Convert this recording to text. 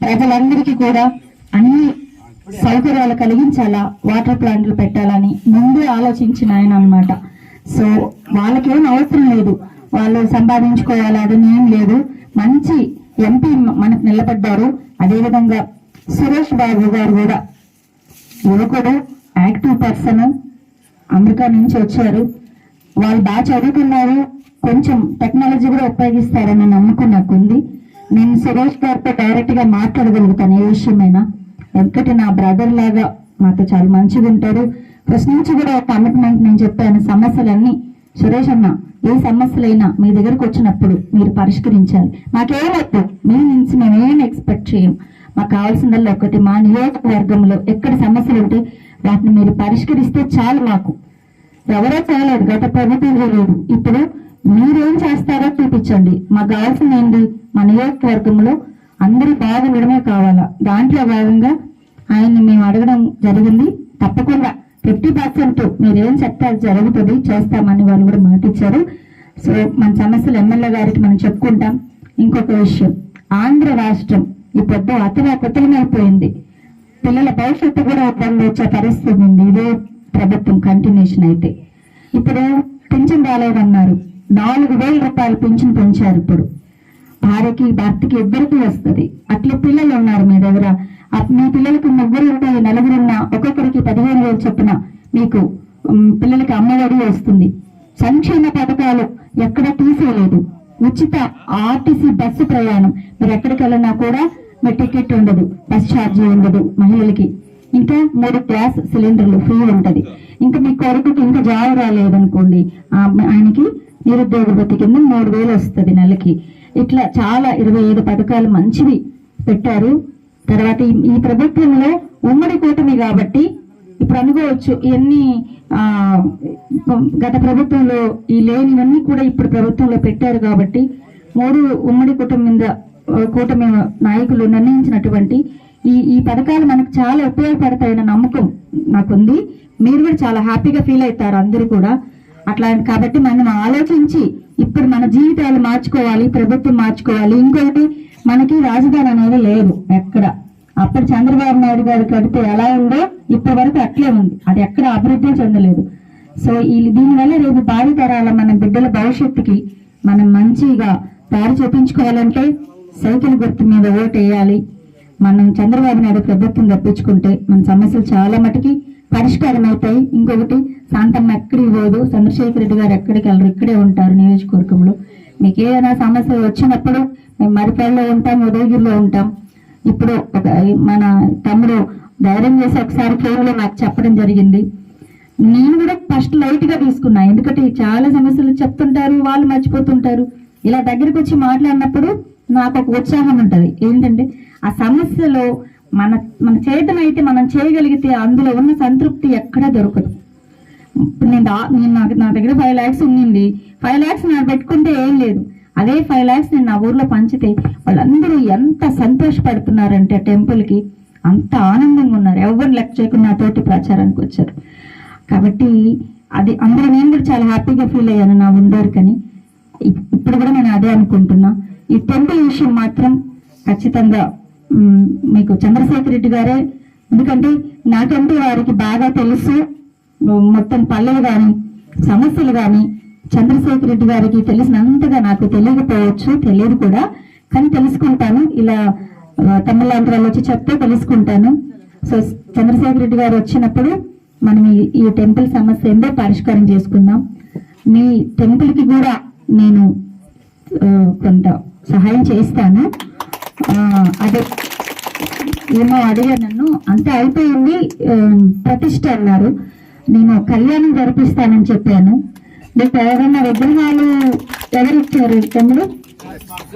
ప్రజలందరికీ కూడా అన్ని సౌకర్యాలు కలిగించాలా వాటర్ ప్లాంట్లు పెట్టాలని ముందే ఆలోచించిన ఆయన అనమాట సో వాళ్ళకేం అవసరం లేదు. వాళ్ళు సంపాదించుకోవాలా అదని ఏం లేదు. మంచి ఎంపీ మనకు నిలబడ్డారు. అదేవిధంగా సురేష్ బాబు గారు కూడా యువకుడు యాక్టివ్ పర్సన్ అమెరికా నుంచి వచ్చారు. వాళ్ళు బాగా చదువుకున్నారు. కొంచెం టెక్నాలజీ కూడా ఉపయోగిస్తారని నమ్మకం నాకు ఉంది నేను సురేష్ గారితో డైరెక్ట్గా మాట్లాడగలుగుతాను. ఏ విషయమైనా ఎందుకంటే నా బ్రదర్ లాగా మాతో చాలా మంచిగా ఉంటారు. ఫస్ట్ నుంచి కూడా ఒక కమిట్మెంట్ నేను చెప్పాను. సమస్యలన్నీ సురేష్ అన్న ఏ సమస్యలైనా మీ దగ్గరకు వచ్చినప్పుడు మీరు పరిష్కరించాలి. మాకేమొద్దు మీ నుంచి మేమేం ఎక్స్పెక్ట్ చేయం? మాకు కావాల్సిందల్లా ఒకటి మా నియోజకవర్గంలో ఎక్కడ సమస్యలు ఉంటే వాటిని మీరు పరిష్కరిస్తే చాలు మాకు. ఎవరో చేయలేదు గత ప్రభుత్వం చేయలేదు ఇప్పుడు మీరేం చేస్తారో చూపించండి. మాకు కావాల్సింది ఏంటి? మా నియోజకవర్గంలో అందరూ బాగుండడమే కావాలా? దాంట్లో భాగంగా ఆయన్ని మేము అడగడం జరిగింది. తప్పకుండా ఫిఫ్టీ పర్సెంట్ మీరేం చెప్తే అది జరుగుతుంది చేస్తామని వాళ్ళు కూడా మాటిచ్చారు. సో మన సమస్యలు ఎమ్మెల్యే గారికి మనం చెప్పుకుంటాం. ఇంకొక విషయం ఆంధ్ర రాష్ట్రం ఈ పెద్ద అతలాకుతలమైపోయింది పిల్లల భవిష్యత్తు కూడా ఇబ్బంది వచ్చే పరిస్థితి ఉంది. ఇదే ప్రభుత్వం కంటిన్యూషన్ అయితే. ఇప్పుడు పింఛన్ రాలేదన్నారు. నాలుగు వేల రూపాయలు పింఛన్ పెంచారు ఇప్పుడు. భార్యకి భర్తకి ఇద్దరికి వస్తుంది. అట్లా పిల్లలు ఉన్నారు మీ దగ్గర. మీ పిల్లలకు ముగ్గురు ఉంటే నలుగురున్న ఒక్కొక్కరికి పదిహేను వేలు చొప్పున మీకు పిల్లలకి అమ్మఒడి వస్తుంది. సంక్షేమ పథకాలు ఎక్కడ తీసేయలేదు. ఉచిత ఆర్టీసీ బస్సు ప్రయాణం. మీరు ఎక్కడికి వెళ్ళినా కూడా మీ టికెట్ ఉండదు. బస్ ఛార్జీ ఉండదు మహిళలకి. ఇంకా మూడు గ్యాస్ సిలిండర్లు ఫ్రీ ఉంటది. ఇంకా మీ కొడుకుకి ఇంకా జాబ్ రాలేదనుకోండి ఆ ఆయనకి నిరుద్యోగ భృతి కింద మూడు వేలు వస్తుంది నెలకి. ఇట్లా చాలా ఇరవై ఐదు పథకాలు మంచివి పెట్టారు. తర్వాత ఈ- ప్రభుత్వంలో ఉమ్మడి కూటమి కాబట్టి ఇప్పుడు అనుకోవచ్చు ఇవన్నీ గత ప్రభుత్వంలో ఈ లేనివన్నీ కూడా ఇప్పుడు ప్రభుత్వంలో పెట్టారు కాబట్టి మూడు ఉమ్మడి కుటుంబం మీద కూటమి నాయకులు నిర్ణయించినటువంటి ఈ ఈ పథకాలు మనకు చాలా ఉపయోగపడతాయన్న నమ్మకం నాకుంది. మీరు కూడా చాలా హ్యాపీగా ఫీల్ అవుతారు అందరూ కూడా. అట్లా కాబట్టి మనం ఆలోచించి ఇప్పుడు మన జీవితాలు మార్చుకోవాలి ప్రభుత్వం మార్చుకోవాలి. ఇంకొకటి మనకి రాజధాని అనేది లేదు ఎక్కడ. అప్పుడు చంద్రబాబు నాయుడు గారు కడితే ఎలా ఉందో ఇప్పటి వరకు అట్లే ఉంది. అది ఎక్కడ అభివృద్ధి చెందలేదు. సో ఈ దీనివల్ల రేపు భావి తరాల మన బిడ్డల భవిష్యత్తుకి మనం మంచిగా దారి చూపించుకోవాలంటే సైకిల్ గుర్తు మీద ఓటు వేయాలి మనం చంద్రబాబు నాయుడు ప్రభుత్వం తప్పించుకుంటే మన సమస్యలు చాలా మటుకి పరిష్కారం అవుతాయి ఇంకొకటి శాంతమ్మ ఎక్కడికి పోదు. చంద్రశేఖర్ రెడ్డి గారు ఎక్కడికి వెళ్ళరు? ఇక్కడే ఉంటారు నియోజకవర్గంలో. మీకు ఏదైనా సమస్య వచ్చినప్పుడు మేము మరిపల్లిలో ఉంటాం ఉదయగిరిలో ఉంటాం. ఇప్పుడు ఒక మన తమ్ముడు ధైర్యం చేసి ఒకసారి ఫోన్లో నాకు చెప్పడం జరిగింది. నేను కూడా ఫస్ట్ లైట్గా తీసుకున్నా. ఎందుకంటే చాలా సమస్యలు చెప్తుంటారు వాళ్ళు మర్చిపోతుంటారు. ఇలా దగ్గరికి వచ్చి మాట్లాడినప్పుడు నాకు ఒక ఉత్సాహం ఉంటుంది. ఏంటంటే ఆ సమస్యలో మన మన చేయటం అయితే మనం చేయగలిగితే అందులో ఉన్న సంతృప్తి ఎక్కడా దొరకదు. ఇప్పుడు నేను దా- నేను నాకు నా దగ్గర ఫైవ్ ల్యాక్స్ ఉండింది ఫైవ్ ల్యాక్స్ నేను పెట్టుకుంటే ఏం లేదు. అదే ఫైవ్ ల్యాక్స్ నేను నా ఊర్లో పంచితే వాళ్ళందరూ ఎంత సంతోషపడుతున్నారంటే టెంపుల్కి అంత ఆనందంగా ఉన్నారు. ఎవరు లెక్క చేయకుండా నాతోటి ప్రచారానికి వచ్చారు. కాబట్టి అది అందరూ నేను కూడా చాలా హ్యాపీగా ఫీల్ అయ్యాను నా ఉండేరికని కానీ ఇప్పుడు కూడా నేను అదే అనుకుంటున్నా. ఈ టెంపుల్ విషయం మాత్రం ఖచ్చితంగా మీకు చంద్రశేఖర్ రెడ్డి గారే. ఎందుకంటే నాకంటే వారికి బాగా తెలుసు. మొత్తం పల్లెలు కానీ సమస్యలు కానీ చంద్రశేఖర్ రెడ్డి గారికి తెలిసినంతగా నాకు తెలియకపోవచ్చు తెలియదు కూడా. కానీ తెలుసుకుంటాను. ఇలా తమిళనాడు వాళ్ళు వచ్చి చెప్తే తెలుసుకుంటాను. సో చంద్రశేఖర్ రెడ్డి గారు వచ్చినప్పుడు మనం ఈ- టెంపుల్ సమస్య ఏందో పరిష్కారం చేసుకుందాం. మీ టెంపుల్కి కూడా నేను కొంత సహాయం చేస్తాను. అదే. ఏమో అడిగారు నన్ను. అంతే అయిపోయింది ప్రతిష్ట అన్నారు. నేను కళ్యాణం జరిపిస్తానని చెప్పాను. మీకు ఎవరైనా విగ్రహాలు ఎవరిచ్చారు తమ్ముడు?